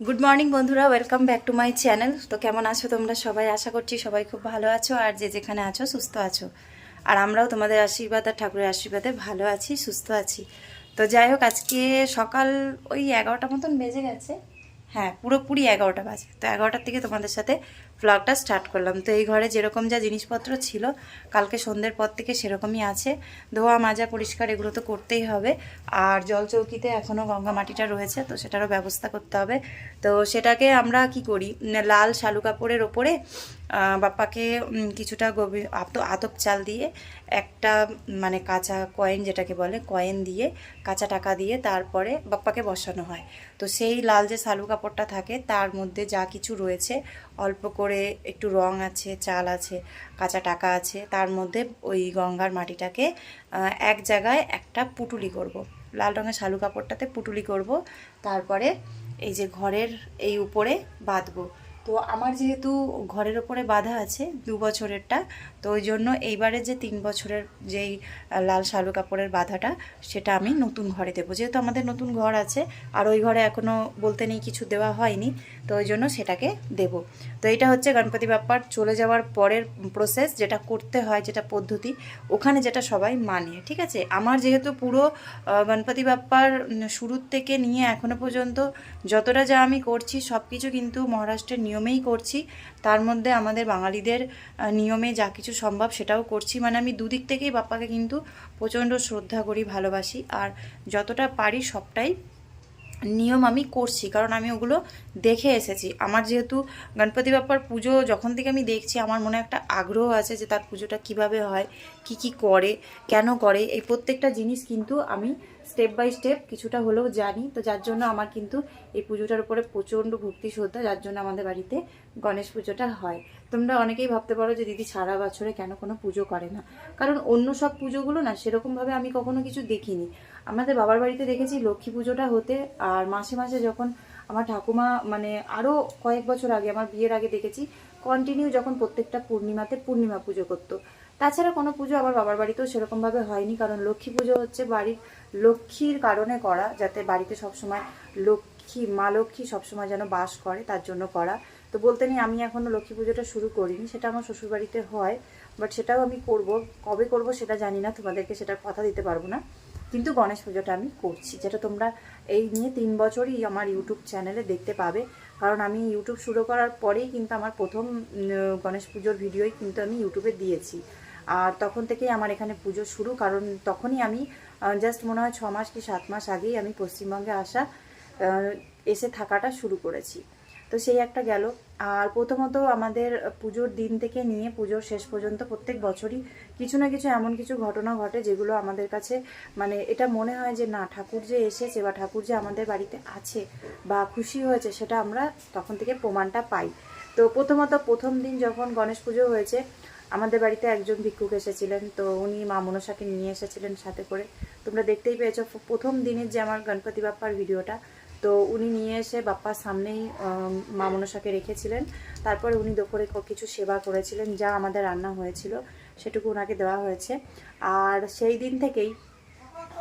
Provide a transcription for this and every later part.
Good morning বন্ধুরা। Welcome back to my channel তো কেমন আছো তোমরা? সবাই আশা করছি সবাই খুব ভালো আছো আর যে যেখানে আছো, সুস্থ আছো। আর আমরাও তোমাদের আশীর্বাদ আর ঠাকুরের আশীর্বাদে ভালো আছি, সুস্থ আছি। তো যাই হোক, আজকে সকাল ওই এগারোটা মতন বেজে গেছে। হ্যাঁ পুরোপুরি এগারোটা বাজে। তো এগারোটার থেকে তোমাদের সাথে ব্লগটা স্টার্ট করলাম। তো এই ঘরে যেরকম যা জিনিসপত্র ছিল, কালকে সন্ধ্যের পর থেকে সেরকমই আছে। ধোয়া, মাজা, পরিষ্কার, এগুলো তো করতেই হবে। আর জল চৌকিতে এখনও গঙ্গা মাটিটা রয়েছে, তো সেটারও ব্যবস্থা করতে হবে। তো সেটাকে আমরা কি করি? লাল শালু কাপড়ের ওপরে বাপ্পাকে কিছুটা গভীর আত- আতপ চাল দিয়ে, একটা মানে কাঁচা কয়েন যেটাকে বলে কয়েন দিয়ে, কাঁচা টাকা দিয়ে তারপরে বাপ্পাকে বসানো হয়। তো সেই লাল যে শালু কাপড়টা থাকে, তার মধ্যে যা কিছু রয়েছে অল্প করে একটু রং আছে, চাল আছে, কাঁচা টাকা আছে, তার মধ্যে ওই গঙ্গার মাটিটাকে এক জায়গায় একটা পুটুলি করব। লাল রঙের শালু কাপড়টাতে পুটুলি করব, তারপরে এই যে ঘরের এই উপরে বাঁধবো তো আমার যেহেতু ঘরের ওপরে বাঁধা আছে দু বছরেরটা, তো ওই জন্য এইবারে যে তিন বছরের যেই লাল শালু কাপড়ের বাঁধাটা, সেটা আমি নতুন ঘরে দেবো। যেহেতু আমাদের নতুন ঘর আছে, আর ওই ঘরে এখনও বলতে নেই কিছু দেওয়া হয়নি, তো ওই জন্য সেটাকে দেব। তো এটা হচ্ছে গণপতি বাপ্পার চলে যাওয়ার পরের প্রসেস যেটা করতে হয়, যেটা পদ্ধতি, ওখানে যেটা সবাই মানে ঠিক আছে? আমার যেহেতু পুরো গণপতি বাপ্পার শুরুর থেকে নিয়ে এখনও পর্যন্ত যতটা যা আমি করছি সব কিছু কিন্তু মহারাষ্ট্রের নিয়মেই করছি। তার মধ্যে আমাদের বাঙালিদের নিয়মে যা কিছু সম্ভব সেটাও করছি। মানে আমি দুদিক থেকেই বাপ্পাকে কিন্তু প্রচণ্ড শ্রদ্ধা করি, ভালোবাসি। আর যতটা পারি সবটাই নিয়ম আমি করছি, কারণ আমি ওগুলো দেখে এসেছি। আমার যেহেতু গণপতি বাপ্পার পুজো যখন থেকে আমি দেখছি, আমার মনে একটা আগ্রহ আছে যে তার পুজোটা কীভাবে হয়, কি কি করে, কেন করে, এই প্রত্যেকটা জিনিস কিন্তু আমি স্টেপ বাই স্টেপ কিছুটা হলেও জানি। তো যার জন্য আমার কিন্তু এই পুজোটার উপরে প্রচণ্ড ভক্তি শ্রদ্ধা, যার জন্য আমাদের বাড়িতে গণেশ পুজোটা হয়। তোমরা অনেকেই ভাবতে পারো যে দিদি সারা বছরে কেন কোনো পুজো করে না? কারণ অন্য সব পুজোগুলো না সেরকমভাবে আমি কখনো কিছু দেখিনি। আমাদের বাবার বাড়িতে দেখেছি লক্ষ্মী পুজোটা হতে আর মাসে মাসে যখন আমার ঠাকুমা মানে আরও কয়েক বছর আগে, আমার বিয়ের আগে দেখেছি কন্টিনিউ যখন প্রত্যেকটা পূর্ণিমাতে পূর্ণিমা পুজো করতো। তাছাড়া কোনো পুজো আমার বাবার বাড়িতেও সেরকমভাবে হয়নি, কারণ লক্ষ্মী পুজো হচ্ছে বাড়ির লক্ষ্মীর কারণে করা, যাতে বাড়িতে সবসময় লক্ষ্মী, মা লক্ষ্মী সবসময় যেন বাস করে, তার জন্য করা। তো বলতে নেই, আমি এখনও লক্ষ্মী পুজোটা শুরু করিনি, সেটা আমার শ্বশুরবাড়িতে হয় বাট সেটাও আমি করব, কবে করব সেটা জানি না, তোমাদেরকে সেটার কথা দিতে পারব না, কিন্তু গণেশ পুজোটা আমি করছি, যেটা তোমরা এই নিয়ে তিন বছরই আমার ইউটিউব চ্যানেলে দেখতে পাবে, কারণ আমি ইউটিউব শুরু করার পরেই কিন্তু আমার প্রথম গণেশ পুজোর ভিডিওই কিন্তু আমি ইউটিউবে দিয়েছি। আর তখন থেকেই আমার এখানে পুজো শুরু, কারণ তখনই আমি জাস্ট মনে হয় ছ মাস কি সাত মাস আগেই আমি পশ্চিমবঙ্গে আসা এসে থাকাটা শুরু করেছি। তো সেই একটা গেল। আর প্রথমত আমাদের পুজোর দিন থেকে নিয়ে পুজোর শেষ পর্যন্ত প্রত্যেক বছরই কিছু না কিছু এমন কিছু ঘটনা ঘটে যেগুলো আমাদের কাছে মানে এটা মনে হয় যে না, ঠাকুর যে এসেছে বা ঠাকুর যে আমাদের বাড়িতে আছে বা খুশি হয়েছে সেটা আমরা তখন থেকে প্রমাণটা পাই। তো প্রথমত প্রথম দিন যখন গণেশ পুজো হয়েছে আমাদের বাড়িতে একজন ভিক্ষুক এসেছিলেন, তো উনি মা মনসাকে নিয়ে এসেছিলেন সাথে করে। তোমরা দেখতেই পেয়েছ প্রথম দিনের যে আমার গণপতি বাপ্পার ভিডিওটা, তো উনি নিয়ে এসে বাপ্পার সামনেই মা মনসাকে রেখেছিলেন। তারপরে উনি দুপুরে কিছু সেবা করেছিলেন, যা আমাদের রান্না হয়েছিল, সেটুকু ওনাকে দেওয়া হয়েছে। আর সেই দিন থেকেই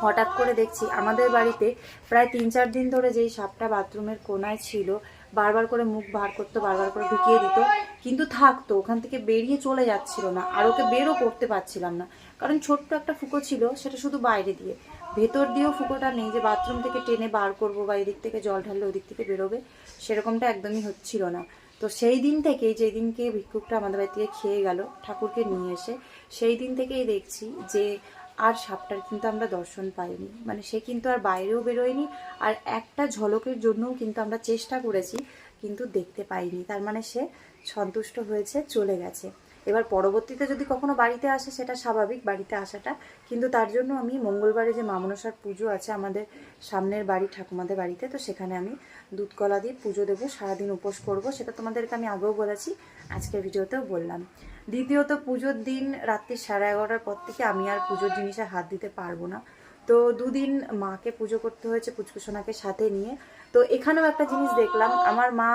হঠাৎ করে দেখছি, আমাদের বাড়িতে প্রায় তিন চার দিন ধরে যেই সাপটা বাথরুমের কোনায় ছিল বারবার করে মুখ বার করতো, বারবার করে ঢুকিয়ে দিত। কিন্তু থাকতো ওখান থেকে বেরিয়ে চলে যাচ্ছিল না। আর ওকে বেরও করতে পারছিলাম না। কারণ ছোট্ট একটা ফুকো ছিল, সেটা শুধু বাইরে দিয়ে। ভেতর দিয়েও ফুকোটা নেই যে বাথরুম থেকে টেনে বার করব বা এদিক থেকে জল ঢাললে ওদিক থেকে বেরোবে, সেরকমটা একদমই হচ্ছিল না। তো সেই দিন থেকেই যেই দিনকে ভিক্ষুকটা আমাদের বাড়ি থেকে খেয়ে গেল, ঠাকুরকে নিয়ে এসে, সেই দিন থেকেই দেখছি যে আর সাপটার কিন্তু আমরা দর্শন পাইনি। মানে সে কিন্তু আর বাইরেও বেরোয়নি, আর একটা ঝলকের জন্যও কিন্তু আমরা চেষ্টা করেছি, কিন্তু দেখতে পাইনি। তার মানে সে সন্তুষ্ট হয়েছে, চলে গেছে। এবার পরবর্তীতে যদি কখনো বাড়িতে আসে, সেটা স্বাভাবিক, বাড়িতে আসাটা। কিন্তু তার জন্য আমি মঙ্গলবারে যে মামনসার পুজো আছে, আমাদের সামনের বাড়ি, ঠাকুমাদের বাড়িতে, তো সেখানে আমি দুধ কলা দিয়ে পুজো দেবো, সারাদিন উপোস করব, সেটা তোমাদেরকে আমি আগেও বলেছি, আজকের ভিডিওতেও বললাম। দ্বিতীয়ত পুজোর দিন রাত্রি সাড়ে এগারোটার পর থেকে আমি আর পুজোর জিনিসে হাত দিতে পারব না। তো দুদিন মাকে পুজো করতে হয়েছে পুচকুসোনাকে সাথে নিয়ে। তো এখানেও একটা জিনিস দেখলাম, আমার মা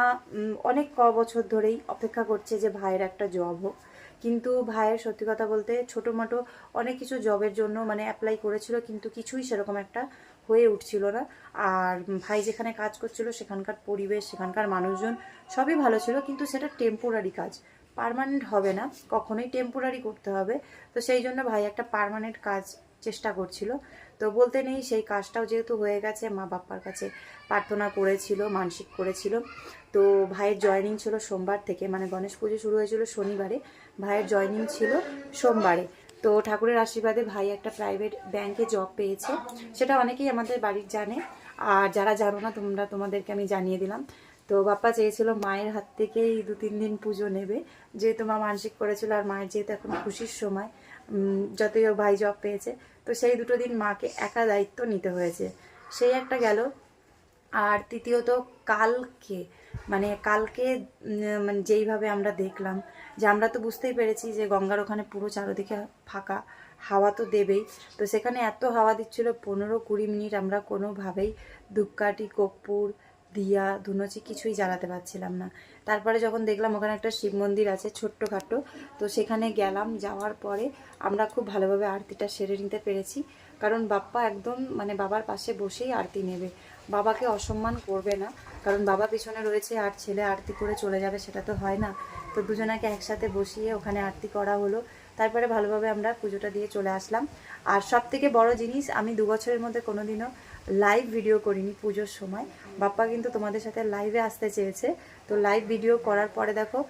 অনেক ক বছর ধরেই অপেক্ষা করছে যে ভাইয়ের একটা জব হোক। কিন্তু ভাইয়ের সত্যি কথা বলতে ছোটো মোটো অনেক কিছু জবের জন্য মানে অ্যাপ্লাই করেছিল, কিন্তু কিছুই সেরকম একটা হয়ে উঠছিল না। আর ভাই যেখানে কাজ করছিল সেখানকার পরিবেশ, সেখানকার মানুষজন সবই ভালো ছিল, কিন্তু সেটা টেম্পোরারি কাজ। পার্মানেন্ট হবে না, কখনোই টেম্পোরারি করতে হবে। তো সেই জন্য ভাই একটা পার্মানেন্ট কাজ চেষ্টা করছিল। তো বলতে নেই, সেই কাজটাও যেহেতু হয়ে গেছে, মা বাপ্পার কাছে প্রার্থনা করেছিল, মানসিক করেছিল। তো ভাইয়ের জয়নিং ছিল সোমবার থেকে মানে গণেশ পুজো শুরু হয়েছিল শনিবারে। ভাইয়ের জয়নিং ছিল সোমবারে। তো ঠাকুরের আশীর্বাদে ভাই একটা প্রাইভেট ব্যাংকে জব পেয়েছে। সেটা অনেকেই আমাদের বাড়ির জানে। আর যারা জানো না, তোমরা তোমাদেরকে আমি জানিয়ে দিলাম। তো বাপ্পা চেয়েছিল মায়ের হাত থেকেই দু, তিন দিন পুজো নেবে। যেহেতু মা মানসিক করেছিল আর মায়ের যেহেতু এখন খুশির সময় যতই ভাই জব পেয়েছে, তো সেই দুটো দিন মাকে একা দায়িত্ব নিতে হয়েছে। সেই একটা গেল। আর তৃতীয়ত কালকে মানে কালকে মানে যেইভাবে আমরা দেখলাম, যে আমরা তো বুঝতেই পেরেছি যে গঙ্গার ওখানে পুরো চারোদিকে ফাঁকা, হাওয়া তো দেবেই। তো সেখানে এত হাওয়া দিচ্ছিল, পনেরো কুড়ি মিনিট আমরা কোনোভাবেই ধূপকাঠি, কর্পূর দিয়া ধুনুচি কিছুই জ্বালাতে পারছিলাম না। তারপরে যখন দেখলাম ওখানে একটা শিব মন্দির আছে, ছোট্টখাটো, তো সেখানে গেলাম, যাওয়ার পরে আমরা খুব ভালোভাবে আরতিটা সেরে নিতে পেরেছি। কারণ বাপ্পা একদম মানে বাবার পাশে বসেই আরতি নেবে। বাবাকে অসম্মান করবে না, কারণ বাবা পিছনে রয়েছে আর ছেলে আরতি করে চলে যাবে সেটা তো হয় না। তো দুজনাকে একসাথে বসিয়ে ওখানে আরতি করা হলো। তারপরে ভালোভাবে আমরা পুজোটা দিয়ে চলে আসলাম। আর সব থেকে বড় জিনিস, আমি দু বছরের মধ্যে কোনোদিনও লাইভ ভিডিও করিনি পুজোর সময়। বাপ্পা কিন্তু তোমাদের সাথে লাইভে আসতে চেয়েছে। তো লাইভ ভিডিও করার পরে দেখো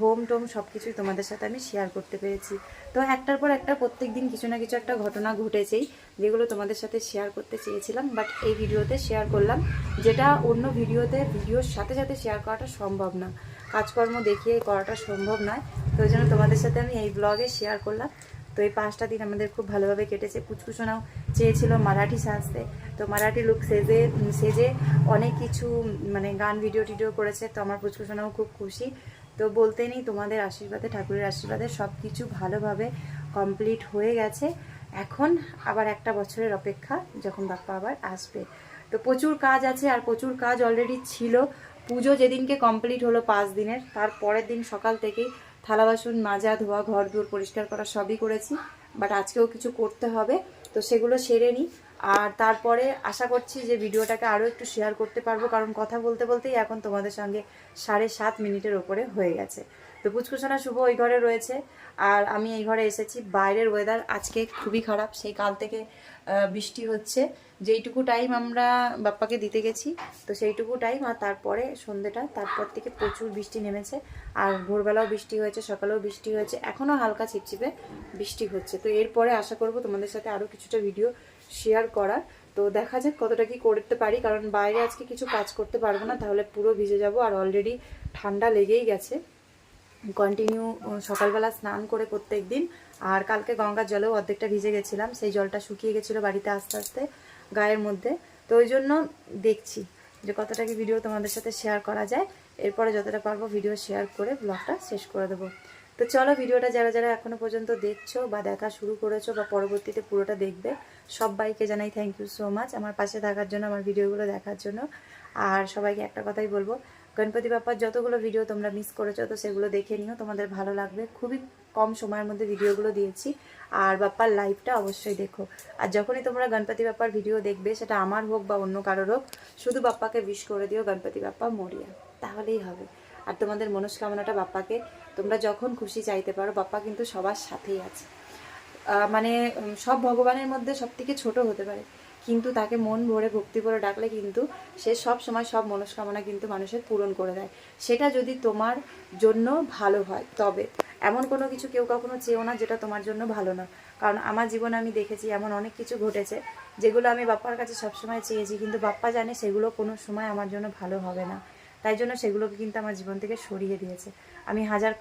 হোম টোম সব কিছুই তোমাদের সাথে আমি শেয়ার করতে পেরেছি। তো একটার পর একটা প্রত্যেক দিন কিছু না কিছু একটা ঘটনা ঘটেছেই, যেগুলো তোমাদের সাথে শেয়ার করতে চেয়েছিলাম। বাট এই ভিডিওতে শেয়ার করলাম, যেটা অন্য ভিডিওতে ভিডিওর সাথে সাথে শেয়ার করাটা সম্ভব না। কাজকর্ম দেখিয়ে করাটা সম্ভব নয়। তো জন্য তোমাদের সাথে আমি এই ব্লগে শেয়ার করলাম। তো এই পাঁচটা দিন আমাদের খুব ভালোভাবে কেটেছে। পুচকুসোনাও চেয়েছিল মারাঠি সাজতে। তো মারাঠি লুক সেজে সেজে অনেক কিছু মানে গান ভিডিও টিডিও করেছে। তো আমার পুচকুসোনাও খুব খুশি। তো বলতে নেই, তোমাদের আশীর্বাদে, ঠাকুরের আশীর্বাদে সব কিছু ভালোভাবে কমপ্লিট হয়ে গেছে। এখন আবার একটা বছরের অপেক্ষা, যখন বাপ্পা আবার আসবে। তো প্রচুর কাজ আছে আর প্রচুর কাজ অলরেডি ছিল। পুজো যেদিনকে কমপ্লিট হলো পাঁচ দিনের, তার পরের দিন সকাল থেকেই থালা বাসন মাজা, ধোয়া, ঘর দূর পরিষ্কার করা সবই করেছি বাট আজকেও কিছু করতে হবে, তো সেগুলো সেরে নিই আর তারপরে আশা করছি যে ভিডিওটাকে আরও একটু শেয়ার করতে পারব, কারণ কথা বলতে বলতেই এখন তোমাদের সঙ্গে সাড়ে সাত মিনিটের ওপরে হয়ে গেছে। তো পুচকুচনা শুভ ওই ঘরে রয়েছে। আর আমি এই ঘরে এসেছি। বাইরের ওয়েদার আজকে খুবই খারাপ। সেই কাল থেকে বৃষ্টি হচ্ছে। যেইটুকু টাইম আমরা বাপ্পাকে দিতে গেছি, তো সেইটুকু টাইম আর তারপরে সন্ধ্যেটা তারপর থেকে প্রচুর বৃষ্টি নেমেছে। আর ভোরবেলাও বৃষ্টি হয়েছে, সকালেও বৃষ্টি হয়েছে। এখনও হালকা ছিপছিপে বৃষ্টি হচ্ছে। তো এরপরে আশা করব তোমাদের সাথে আরও কিছুটা ভিডিও শেয়ার করার। তো দেখা যাক কতটা কি করতে পারি। কারণ বাইরে আজকে কিছু কাজ করতে পারব না, তাহলে পুরো ভিজে যাব। আর অলরেডি ঠান্ডা লেগেই গেছে। কন্টিনিউ সকালবেলা স্নান করে প্রত্যেক দিন। আর কালকে গঙ্গার জলেও অর্ধেকটা ভিজে গেছিলাম, সেই জলটা শুকিয়ে গেছিল বাড়িতে আস্তে আস্তে, গায়ের মধ্যে। তো ওই জন্য দেখছি যে কতটা কি ভিডিও তোমাদের সাথে শেয়ার করা যায়। এরপরে যতটা পারব ভিডিও শেয়ার করে ব্লগটা শেষ করে দেবো। তো চলো ভিডিওটা যারা যারা এখনও পর্যন্ত দেখছ বা দেখা শুরু করেছ বা পরবর্তীতে পুরোটা দেখবে, সবাইকে জানাই থ্যাংক ইউ সো মাচ আমার পাশে থাকার জন্য, আমার ভিডিওগুলো দেখার জন্য। আর সবাইকে একটা কথাই বলব গণপতি বাপ্পার যতগুলো ভিডিও তোমরা মিস করেছ, তো সেগুলো দেখে নিও। তোমাদের ভালো লাগবে। খুবই কম সময়ের মধ্যে ভিডিওগুলো দিয়েছি। আর বাপ্পার লাইভটা অবশ্যই দেখো। আর যখনই তোমরা গণপতি বাপ্পার ভিডিও দেখবে, সেটা আমার হোক বা অন্য কারোর হোক, শুধু বাপ্পাকে উইশ করে দিও গণপতি বাপ্পা মরিয়া। তাহলেই হবে। আর তোমাদের মনস্কামনাটা বাপ্পাকে, তোমরা যখন খুশি চাইতে পারো, বাপ্পা কিন্তু সবার সাথেই আছে। মানে সব ভগবানের মধ্যে সব থেকে ছোট হতে পারে। কিন্তু তাকে মন ভরে ভক্তি করে ডাকলে কিন্তু সে সব সময় সব মনস্কামনা কিন্তু মানুষের পূরণ করে দেয়। সেটা যদি তোমার জন্য ভালো হয়, তবে এমন কোনো কিছু কেউ কখনো চেয়েও না যেটা তোমার জন্য ভালো না। কারণ আমার জীবনে আমি দেখেছি এমন অনেক কিছু ঘটেছে যেগুলো আমি বাপ্পার কাছে সবসময় চেয়েছি, কিন্তু বাপ্পা জানে সেগুলো কোনো সময় আমার জন্য ভালো হবে না। তাই জন্য সেগুলোকে কিন্তু আমার জীবন থেকে সরিয়ে দিয়েছে। আমি হাজার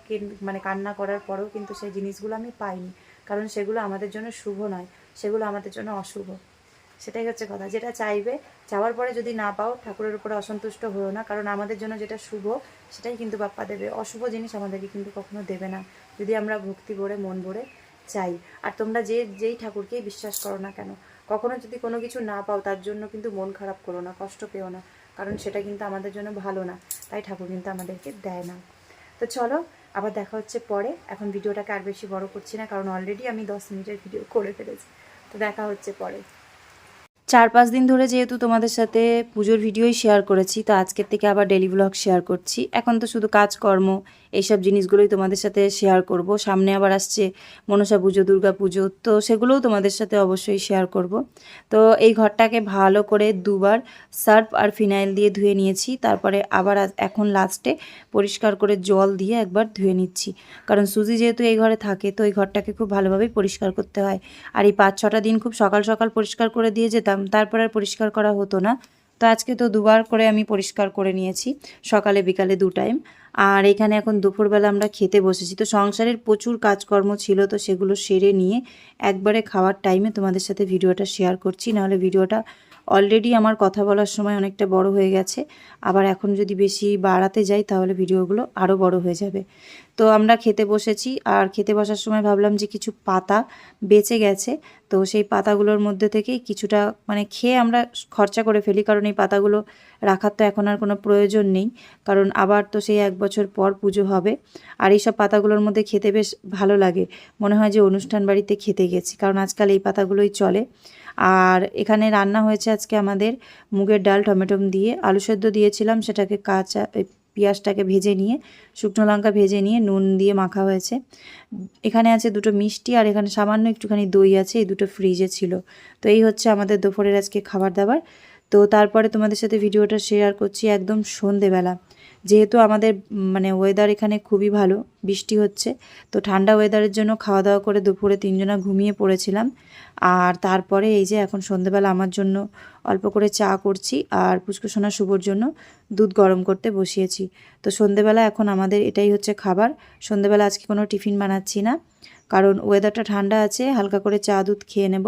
মানে কান্না করার পরেও কিন্তু সেই জিনিসগুলো আমি পাইনি। কারণ সেগুলো আমাদের জন্য শুভ নয়, সেগুলো আমাদের জন্য অশুভ। সেটাই হচ্ছে কথা। যেটা চাইবে চাওয়ার পরে যদি না পাও, ঠাকুরের উপরে অসন্তুষ্ট হয়েও না। কারণ আমাদের জন্য যেটা শুভ, সেটাই কিন্তু বাপ্পা দেবে। অশুভ জিনিস আমাদেরকে কিন্তু কখনো দেবে না। যদি আমরা ভক্তি ভরে, মন ভরে চাই। আর তোমরা যে, যেই ঠাকুরকেই বিশ্বাস করো না কেন, কখনো যদি কোনো কিছু না পাও, তার জন্য কিন্তু মন খারাপ করো না, কষ্ট পেও না। কারণ সেটা কিন্তু আমাদের জন্য ভালো না। তাই ঠাকুর কিন্তু আমাদেরকে দেয় না। তো চলো, আবার দেখা হচ্ছে পরে। এখন ভিডিওটাকে আর বেশি বড় করছি না, কারণ অলরেডি আমি দশ মিনিটের ভিডিও করে ফেলেছি। তো দেখা হচ্ছে পরে। চার পাঁচ দিন ধরে যেহেতু তোমাদের সাথে পুজোর ভিডিওই শেয়ার করেছি, তো আজকের থেকে আবার ডেলি ব্লগ শেয়ার করছি। এখন তো শুধু কাজকর্ম এইসব জিনিসগুলোই তোমাদের সাথে শেয়ার করব। সামনে আবার আসছে মনসা পুজো, দুর্গা পুজো, তো সেগুলোও তোমাদের সাথে অবশ্যই শেয়ার করব। তো এই ঘরটাকে ভালো করে দুবার সার্ফ আর ফিনাইল দিয়ে ধুয়ে নিয়েছি, তারপরে আবার এখন লাস্টে পরিষ্কার করে জল দিয়ে একবার ধুয়ে নিচ্ছি। কারণ সুজি যেহেতু এই ঘরে থাকে, তো এই ঘরটাকে খুব ভালোভাবেই পরিষ্কার করতে হয়। আর এই পাঁচ ছটা দিন খুব সকাল সকাল পরিষ্কার করে দিয়ে যেতাম, তারপর আর পরিষ্কার করা হতো না। তো আজকে তো দুবার করে আমি পরিষ্কার করে নিয়েছি, সকালে বিকালে দু টাইম আর এখানে এখন দুপুরবেলা আমরা খেতে বসেছি। তো সংসারের প্রচুর কাজকর্ম ছিল, তো সেগুলো সেরে নিয়ে একবারে খাওয়ার টাইমে তোমাদের সাথে ভিডিওটা শেয়ার করছি। নাহলে ভিডিওটা অলরেডি আমার কথা বলার সময় অনেকটা বড় হয়ে গেছে। আবার এখন যদি বেশি বাড়াতে যাই, তাহলে ভিডিওগুলো আরও বড় হয়ে যাবে। তো আমরা খেতে বসেছি, আর খেতে বসার সময় ভাবলাম যে কিছু পাতা বেঁচে গেছে। তো সেই পাতাগুলোর মধ্যে থেকেই কিছুটা মানে খেয়ে আমরা খরচা করে ফেলি, কারণ এই পাতাগুলো রাখার তো এখন আর কোনো প্রয়োজন নেই। কারণ আবার তো সেই এক বছর পর পুজো হবে, আর এইসব পাতাগুলোর মধ্যে খেতে বেশ ভালো লাগে। মনে হয় যে অনুষ্ঠান বাড়িতে খেতে গেছি, কারণ আজকাল এই পাতাগুলোই চলে। আর এখানে রান্না হয়েছে আজকে আমাদের মুগের ডাল, টমেটো দিয়ে আলু সেদ্ধ দিয়েছিলাম, সেটাকে কাঁচা পেঁয়াজটাকে ভেজে নিয়ে, শুকনো লঙ্কা ভেজে নিয়ে নুন দিয়ে মাখা হয়েছে। এখানে আছে দুটো মিষ্টি আর এখানে সামান্য একটুখানি দই আছে, এই দুটো ফ্রিজে ছিল। তো এই হচ্ছে আমাদের দুপুরের আজকে খাবার দাবার। তো তারপরে তোমাদের সাথে ভিডিওটা শেয়ার করছি একদম সন্ধেবেলা। যেহেতু আমাদের মানে ওয়েদার এখানে খুবই ভালো, বৃষ্টি হচ্ছে, তো ঠান্ডা ওয়েদারের জন্য খাওয়া দাওয়া করে দুপুরে তিনজনা ঘুমিয়ে পড়েছিলাম। আর তারপরে এই যে এখন সন্ধেবেলা আমার জন্য অল্প করে চা করছি আর পুষ্কুসোনা শুভর জন্য দুধ গরম করতে বসিয়েছি। তো সন্ধেবেলা এখন আমাদের এটাই হচ্ছে খাবার। সন্ধেবেলা আজকে কোনো টিফিন বানাচ্ছি না, কারণ ওয়েদারটা ঠান্ডা আছে, হালকা করে চা দুধ খেয়ে নেব।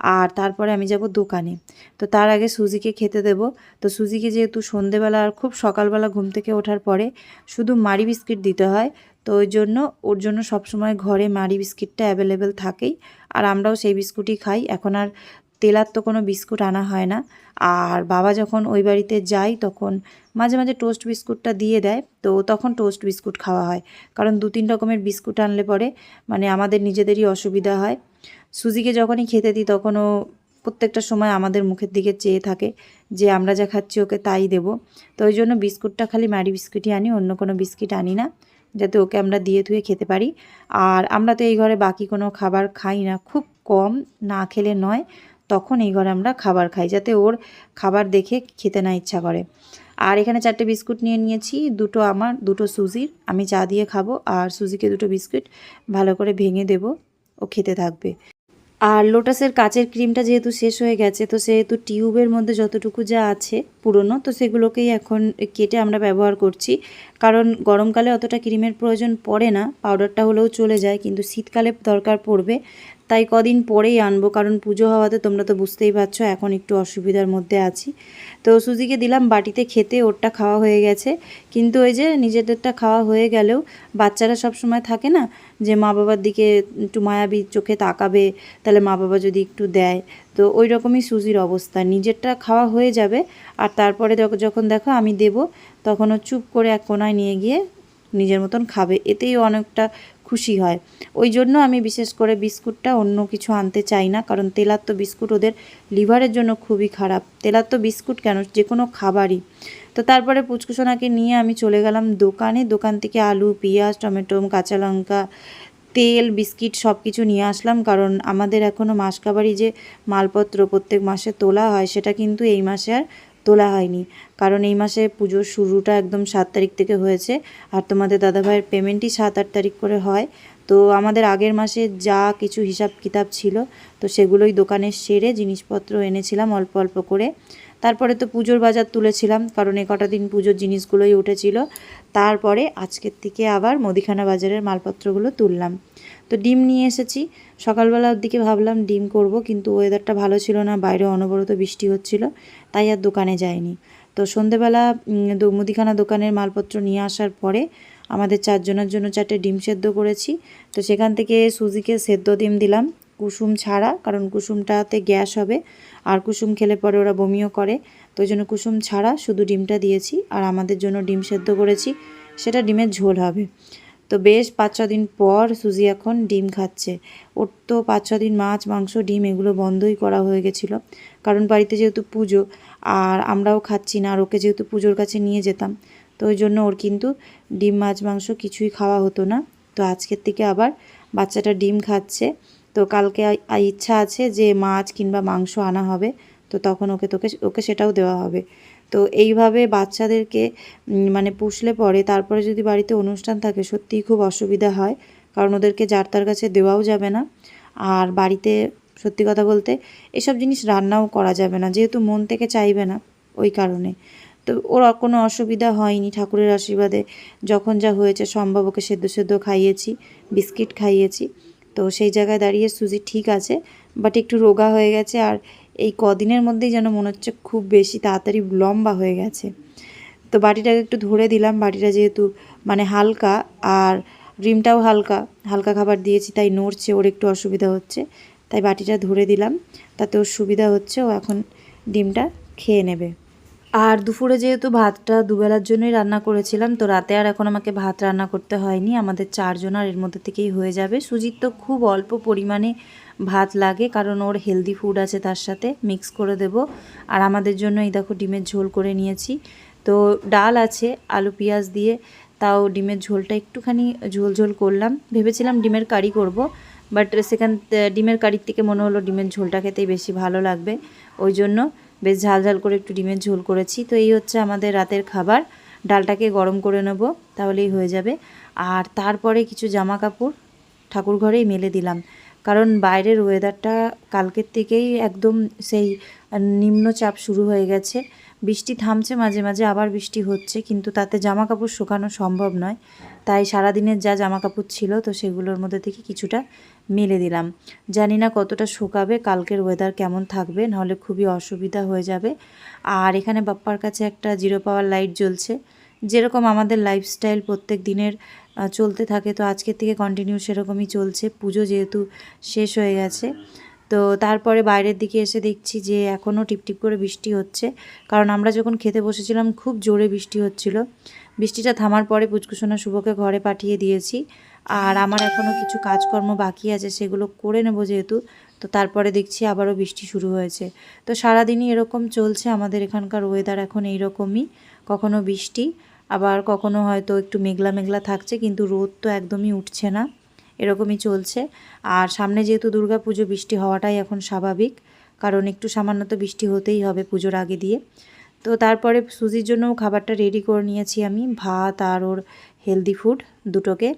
আর তারপরে আমি যাব দোকানে। তো তার আগে সুজিকে খেতে দেব। তো সুজিকে যেহেতু সন্ধেবেলা আর খুব সকালবেলা ঘুম থেকে ওঠার পরে শুধু মারি বিস্কিট দিতে হয়, তো ওই জন্য ওর জন্য সবসময় ঘরে মারি বিস্কিটটা অ্যাভেলেবেল থাকেই। আর আমরাও সেই বিস্কুটই খাই। এখন আর তেলার তো কোনো বিস্কুট আনা হয় না। আর বাবা যখন ওই বাড়িতে যাই তখন মাঝে মাঝে টোস্ট বিস্কুটটা দিয়ে দেয়। তো তখন টোস্ট বিস্কুট খাওয়া হয়। কারণ দু তিন রকমের বিস্কুট আনলে পরে মানে আমাদের নিজেদেরই অসুবিধা হয়। সুজিকে যখনই খেতে দিই তখন ও প্রত্যেকটা সময় আমাদের মুখের দিকে চেয়ে থাকে যে আমরা যা খাচ্ছি ওকে তাই দেব। তো ওই জন্য বিস্কুটটা খালি ম্যারি বিস্কুটই আনি, অন্য কোনো বিস্কিট আনি না। যাতে ওকে আমরা দিয়ে ধুয়ে খেতে পারি। আর আমরা তো এই ঘরে বাকি কোনো খাবার খাই না। খুব কম না খেলে নয়। তখন এই ঘরে আমরা খাবার খাই, যাতে ওর খাবার দেখে খেতে না ইচ্ছা করে। আর এখানে চারটে বিস্কুট নিয়ে নিয়েছি, দুটো আমার, দুটো সুজির। আমি চা দিয়ে খাব আর সুজিকে দুটো বিস্কুট ভালো করে ভেঙে দেব, ও খেতে থাকবে। আর লোটাসের কাচের ক্রিমটা যেহেতু শেষ হয়ে গেছে, তো সেহেতু টিউবের মধ্যে যতটুকু যা আছে পুরনো, তো সেগুলোকেই এখন কেটে আমরা ব্যবহার করছি। কারণ গরমকালে অতটা ক্রিমের প্রয়োজন পড়ে না, পাউডারটা হলেও চলে যায়, কিন্তু শীতকালে দরকার পড়বে। তাই কদিন পরেই আনব, কারণ পুজো হওয়াতে তোমরা তো বুঝতেই পারছ এখন একটু অসুবিধার মধ্যে আছি। তো সুজিকে দিলাম বাটিতে খেতে, ওরটা খাওয়া হয়ে গেছে। কিন্তু ওই যে নিজেদেরটা খাওয়া হয়ে গেলেও বাচ্চারা সব সময় থাকে না যে মা বাবার দিকে একটু মায়াবী চোখে তাকাবে, তাহলে মা বাবা যদি একটু দেয়। তো ওই রকমই সুজির অবস্থা। নিজেরটা খাওয়া হয়ে যাবে, আর তারপরে যখন দেখো আমি দেব, তখন ও চুপ করে এক কোনায় নিয়ে গিয়ে নিজের মতন খাবে। এতেই অনেকটা খুশি হয়। ওই জন্য আমি বিশেষ করে বিস্কুটটা অন্য কিছু আনতে চাই না, কারণ তেলাত্ম বিস্কুট ওদের লিভারের জন্য খুবই খারাপ। তেলাত্ম বিস্কুট কেন? যে কোনো খাবারই। তো তারপরে পুচকুসোনাকে নিয়ে আমি চলে গেলাম দোকানে। দোকান থেকে আলু, পেঁয়াজ, টমেটো, কাঁচা লঙ্কা, তেল, বিস্কিট সব কিছু নিয়ে আসলাম, কারণ আমাদের এখনও মাসকাবারি যে মালপত্র প্রত্যেক মাসে তোলা হয়, সেটা কিন্তু এই মাসে আর তোলা হয়নি। কারণ এই মাসে পুজোর শুরুটা একদম সাত তারিখ থেকে হয়েছে আর তোমাদের দাদাভাইয়ের পেমেন্টই সাত আট তারিখ করে হয়। তো আমাদের আগের মাসে যা কিছু হিসাব কিতাব ছিল, তো সেগুলোই দোকানে সেরে জিনিসপত্র এনেছিলাম অল্প অল্প করে। তারপরে তো পুজোর বাজার তুলেছিলাম, কারণ এ কটা দিন পুজোর জিনিসগুলোই উঠেছিল। তারপরে আজকের থেকে আবার মুদিখানা বাজারের মালপত্রগুলো তুললাম। তো ডিম নিয়ে এসেছি। সকালবেলার দিকে ভাবলাম ডিম করব, কিন্তু ওয়েদারটা ভালো ছিল না, বাইরে অনবরত বৃষ্টি হচ্ছিল, তাই আর দোকানে যাইনি। তো সন্ধেবেলা মুদিখানা দোকানের মালপত্র নিয়ে আসার পরে আমাদের চারজনের জন্য চারটে ডিম সেদ্ধ করেছি। তো সেখান থেকে সুজিকে সেদ্ধ ডিম দিলাম, কুসুম ছাড়া, কারণ কুসুমটাতে গ্যাস হবে, আর কুসুম খেলে পরে ওরা বমিও করে। তো জন্য কুসুম ছাড়া শুধু ডিমটা দিয়েছি, আর আমাদের জন্য ডিম সেদ্ধ করেছি, সেটা ডিমের ঝোল হবে। তো বেশ পাঁচ, ছ দিন পর সুজি এখন ডিম খাচ্ছে। ওর তো পাঁচ, ছ দিন মাছ, মাংস, ডিম এগুলো বন্ধই করা হয়ে গেছিল। কারণ বাড়িতে যেহেতু পুজো, আর আমরাও খাচ্ছি না, আর ওকে যেহেতু পুজোর কাছে নিয়ে যেতাম, তো ওই জন্য ওর কিন্তু ডিম, মাছ, মাংস কিছুই খাওয়া হতো না। তো আজকের থেকে আবার বাচ্চাটা ডিম খাচ্ছে। তো কালকে ইচ্ছা আছে যে মাছ কিংবা মাংস আনা হবে, তো তখন ওকে তোকে, ওকে সেটাও দেওয়া হবে। তো এইভাবে বাচ্চাদেরকে মানে পুষলে পরে তারপরে যদি বাড়িতে অনুষ্ঠান থাকে সত্যিই খুব অসুবিধা হয়। কারণ ওদেরকে যার তার কাছে দেওয়াও যাবে না। আর বাড়িতে সত্যি কথা বলতে এসব জিনিস রান্নাও করা যাবে না। যেহেতু মন থেকে চাইবে না ওই কারণে। তো ওর কোনো অসুবিধা হয়নি ঠাকুরের আশীর্বাদে। যখন যা হয়েছে সম্ভব ওকে সেদ্ধ সেদ্ধ খাইয়েছি, বিস্কিট খাইয়েছি। তো সেই জায়গায় দাঁড়িয়ে সুজি ঠিক আছে বাট একটু রোগা হয়ে গেছে আর এই কদিনের মধ্যেই যেন মনে হচ্ছে খুব বেশি তাড়াতাড়ি লম্বা হয়ে গেছে। তো বাটিটাকে একটু ধরে দিলাম। বাটিটা যেহেতু মানে হালকা আর ডিমটাও হালকা হালকা খাবার দিয়েছি, তাই নড়ছে, ওর একটু অসুবিধা হচ্ছে। তাই বাটিটা ধরে দিলাম, তাতে ওর সুবিধা হচ্ছে, ও এখন ডিমটা খেয়ে নেবে। আর দুপুরে যেহেতু ভাতটা দুবেলার জন্যই রান্না করেছিলাম, তো রাতে আর এখন আমাকে ভাত রান্না করতে হয়নি। আমাদের চারজন আর এর মধ্যে থেকেই হয়ে যাবে। সুজিত তো খুব অল্প পরিমাণে ভাত লাগে, কারণ ওর হেলদি ফুড আছে তার সাথে মিক্স করে দেব। আর আমাদের জন্য এই দেখো ডিমের ঝোল করে নিয়েছি। তো ডাল আছে, আলু, পেঁয়াজ দিয়ে তাও ডিমের ঝোলটা একটুখানি ঝোল ঝোল করলাম। ভেবেছিলাম ডিমের কারি করব বাট সেখান, ডিমের কারির থেকে মনে হলো ডিমের ঝোলটা খেতেই বেশি ভালো লাগবে। ওই জন্য বেশ ঝাল ঝাল করে একটু ডিমের ঝোল করেছি। তো এই হচ্ছে আমাদের রাতের খাবার। ডালটাকে গরম করে নেব, তাহলেই হয়ে যাবে। আর তারপরে কিছু জামা কাপড় ঠাকুর ঘরেই মেলে দিলাম। কারণ বাইরের ওয়েদারটা কালকের থেকেই একদম সেই নিম্নচাপ শুরু হয়ে গেছে। বৃষ্টি থামছে মাঝে মাঝে, আবার বৃষ্টি হচ্ছে, কিন্তু তাতে জামা কাপড় শুকানো সম্ভব নয়। তাই সারাদিনের যা জামা কাপড় ছিল, তো সেগুলোর মধ্যে থেকে কিছুটা মেলে দিলাম। জানি না কতটা শুকাবে, কালকের ওয়েদার কেমন থাকবে, নাহলে খুবই অসুবিধা হয়ে যাবে। আর এখানে বাপ্পার কাছে একটা জিরো পাওয়ার লাইট জ্বলছে। যেরকম আমাদের লাইফস্টাইল প্রত্যেক দিনের চলতে থাকে। তো আজকের থেকে কন্টিনিউ সেরকমই চলছে। পুজো যেহেতু শেষ হয়ে গেছে। তো তারপরে বাইরের দিকে এসে দেখছি যে এখনও টিপটিপ করে বৃষ্টি হচ্ছে। কারণ আমরা যখন খেতে বসেছিলাম, খুব জোরে বৃষ্টি হচ্ছিল। বৃষ্টিটা থামার পরে পুচকুসোনা শুভকে ঘরে পাঠিয়ে দিয়েছি। আর আমার এখনও কিছু কাজকর্ম বাকি আছে, সেগুলো করে নেব যেহেতু। তো তারপরে দেখছি আবারও বৃষ্টি শুরু হয়েছে। তো সারাদিনই এরকম চলছে। আমাদের এখানকার ওয়েদার এখন এইরকমই। কখনো বৃষ্টি আবার কখনো হয়তো একটু মেঘলা মেঘলা থাকছে, কিন্তু রোদ তো একদমই উঠছে না। এরকমই চলছে। আর সামনে যেহেতু দুর্গা পুজো বৃষ্টি হওয়াটাই এখন স্বাভাবিক, কারণ একটু সামান্য তো বৃষ্টি হতেই হবে পুজোর আগে দিয়ে। তো তারপরে সুজির জন্যও খাবারটা রেডি করে নিয়েছি আমি, ভাত আর ওর হেলদি ফুড দুটোকে।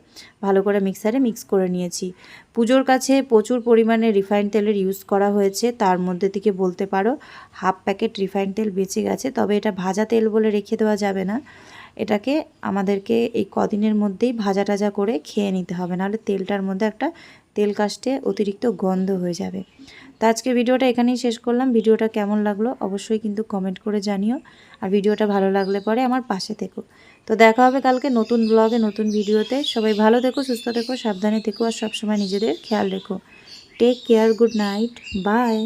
ভালো করে মিক্সারে মিক্স করে নিয়েছি। পুজোর কাছে প্রচুর পরিমাণে রিফাইন তেলের ইউজ করা হয়েছে, তার মধ্যে থেকে বলতে পারো হাফ প্যাকেট রিফাইন তেল বেঁচে গেছে, তবে এটা ভাজা তেল বলে রেখে দেওয়া যাবে না। এটাকে আমাদেরকে এই কদিনের মধ্যেই ভাজা টাজা করে খেয়ে নিতে হবে। নাহলে তেলটার মধ্যে একটা তেল কাস্টে অতিরিক্ত গন্ধ হয়ে যাবে। তো আজকে ভিডিওটা এখানেই শেষ করলাম। ভিডিওটা কেমন লাগল অবশ্যই কিন্তু কমেন্ট করে জানিও। আর ভিডিওটা ভালো লাগলে পরে আমার পাশে থেকো। তো দেখা হবে কালকে নতুন ব্লগে নতুন ভিডিওতে। সবাই ভালো থেকো, সুস্থ থেকো, সাবধানে থেকো, আর সবসময় নিজেদের খেয়াল রেখো। Take care good night bye